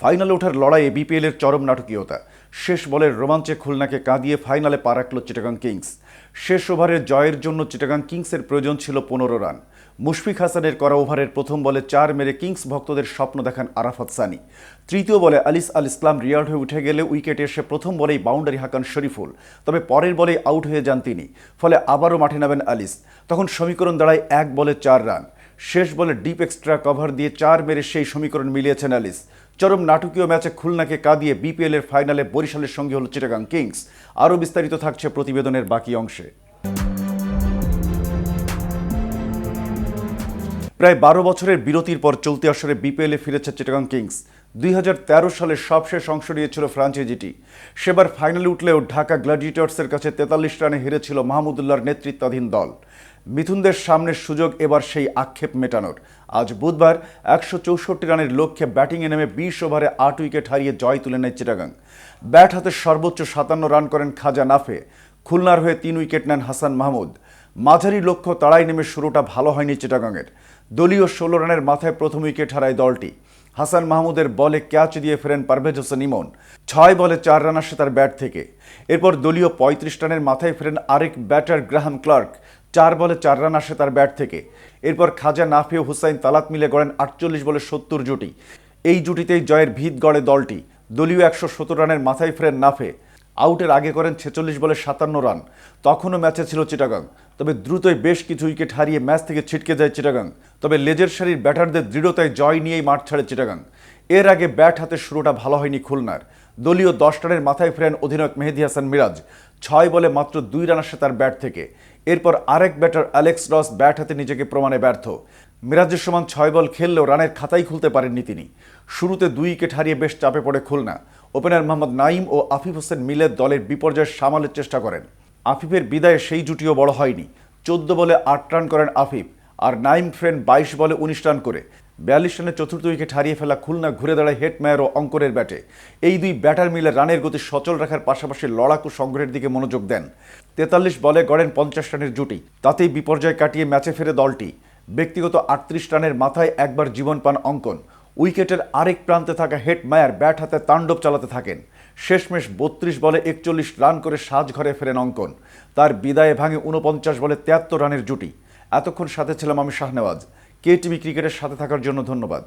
ফাইনালে ওঠার লড়াইয়ে বিপিএলের চরম নাটকীয়তা। শেষ বলের রোমাঞ্চে খুলনাকে কাঁদিয়ে ফাইনালে পা রাখল চিটাগাং কিংস। শেষ ওভারের জয়ের জন্য চিটাগাং কিংসের প্রয়োজন ছিল পনেরো রান। মুশফিক হাসানের করা ওভারের প্রথম বলে চার মেরে কিংস ভক্তদের স্বপ্ন দেখান আরাফাত সানি। তৃতীয় বলে আলিস আল ইসলাম রিয়ার্ড হয়ে উঠে গেলে উইকেটে এসে প্রথম বলেই বাউন্ডারি হাঁকান শরীফুল। তবে পরের বলেই আউট হয়ে যান তিনি, ফলে আবারও মাঠে নামেন আলিস। তখন সমীকরণ দাঁড়ায় এক বলে চার রান। শেষ বলে ডিপ এক্সট্রা কভার দিয়ে চার মেরে সেই সমীকরণ মিলিয়েছেন অ্যালিস চরম নাটকীয় ম্যাচে খুলনাকে কাঁদিয়ে বিপিএল এর ফাইনালে বরিশালের সঙ্গে হল চিটাগাং কিংস আরও বিস্তারিত থাকছে প্রতিবেদনের বাকি অংশে। প্রায় বারো বছরের বিরতির পর চলতি আসরে বিপিএলে ফিরেছে চিটাগাং কিংস দুই সালের সবশেষ অংশ নিয়েছিল ফ্রাঞ্চাইজিটি। সেবার ফাইনালে উঠলেও ঢাকা গ্ল্যাডিয়েটর্সের কাছে তেতাল্লিশ রানে হেরেছিল মাহমুদুল্লাহর নেতৃত্বাধীন দল। মিথুনদের সামনের সুযোগ এবার সেই আক্ষেপ মেটানোর। আজ বুধবার একশো চৌষট্টি রানের লক্ষ্যে ব্যাটিংয়ে নেমে বিশ ওভারে আট উইকেট হারিয়ে জয় তুলে নেয় চিটাগাং। ব্যাট হাতে সর্বোচ্চ সাতান্ন রান করেন খাজা নাফে। খুলনার হয়ে তিন উইকেট নেন হাসান মাহমুদ। মাঝারি লক্ষ্য তাড়াই নেমে শুরুটা ভালো হয়নি চিটাগাংয়ের। দলীয় ষোলো রানের মাথায় প্রথম উইকেট হারায় দলটি। হাসান মাহমুদের বলে ক্যাচ দিয়ে ফেরেন পারভেজ হোসেন ইমন। ছয় বলে চার রান আসে তার ব্যাট থেকে। এরপর দলীয় পঁয়ত্রিশ রানের মাথায় ফেরেন আরেক ব্যাটার গ্রাহাম ক্লার্ক। চার বলে চার রান আসে তার ব্যাট থেকে। এরপর খাজা নাফি ও হুসাইন তালাত মিলে গড়েন আটচল্লিশ বলে সত্তর জুটি। এই জুটিতেই জয়ের ভিত গড়ে দলটি। দলীয় একশো সত্তর রানের মাথায় ফেরেন নাফে। আউটের আগে করেন ছেচল্লিশ বলে সাতান্ন রান। তখনও ম্যাচে ছিল চিটাগাং। তবে দ্রুতই বেশ কিছু উইকেট হারিয়ে ম্যাচ থেকে ছিটকে যায় চিটাগাং। তবে লেজের সারির ব্যাটারদের দৃঢ়তায় জয় নিয়েই মাঠ ছাড়ে চিটাগাং। এর আগে ব্যাট হাতে শুরুটা ভালো হয়নি খুলনার। দলীয় দশ রানের মাথায় ফেরেন অধিনায়ক মেহেদি হাসান মিরাজ। ছয় বলে মাত্র দুই রান আসে তার ব্যাট থেকে। এরপর আরেক ব্যাটার অ্যালেক্স রস ব্যাট হাতে নিজেকে প্রমাণে ব্যর্থ। মিরাজের সমান ছয় বল খেললেও রানের খাতাই খুলতে পারেননি তিনি। শুরুতে দুই উইকেট হারিয়ে বেশ চাপে পড়ে খুলনা। ওপেনার মোহাম্মদ নাইম ও আফিফ হোসেন মিলে দলের বিপর্যয় সামালের চেষ্টা করেন। আফিফের বিদায়ে সেই জুটিও বড় হয়নি। চোদ্দ বলে আট রান করেন আফিফ। আর নাইম ফ্রেন্ড বাইশ বলে উনিশ রান করে। বিয়াল্লিশ রানে চতুর্থ উইকেট হারিয়ে ফেলা খুলনা ঘুরে দাঁড়ায় হেটম্যার ও অঙ্করের ব্যাটে। এই দুই ব্যাটার মিলে রানের গতি সচল রাখার পাশাপাশি লড়াকু সংগ্রহের দিকে মনোযোগ দেন। তেতাল্লিশ বলে গড়েন পঞ্চাশ রানের জুটি। তাতেই বিপর্যয় কাটিয়ে ম্যাচে ফেরে দলটি। ব্যক্তিগত আটত্রিশ রানের মাথায় একবার জীবন পান অঙ্কন। উইকেটের আরেক প্রান্তে থাকা হেট মায়ার ব্যাট হাতে তাণ্ডব চালাতে থাকেন। শেষমেশ বত্রিশ বলে একচল্লিশ রান করে সাজ ঘরে ফেরেন অঙ্কন। তার বিদায়ে ভাঙে উনপঞ্চাশ বলে তিয়াত্তর রানের জুটি। এতক্ষণ সাথে ছিলাম আমি শাহনেওয়াজ। কে টিভি ক্রিকেটের সাথে থাকার জন্য ধন্যবাদ।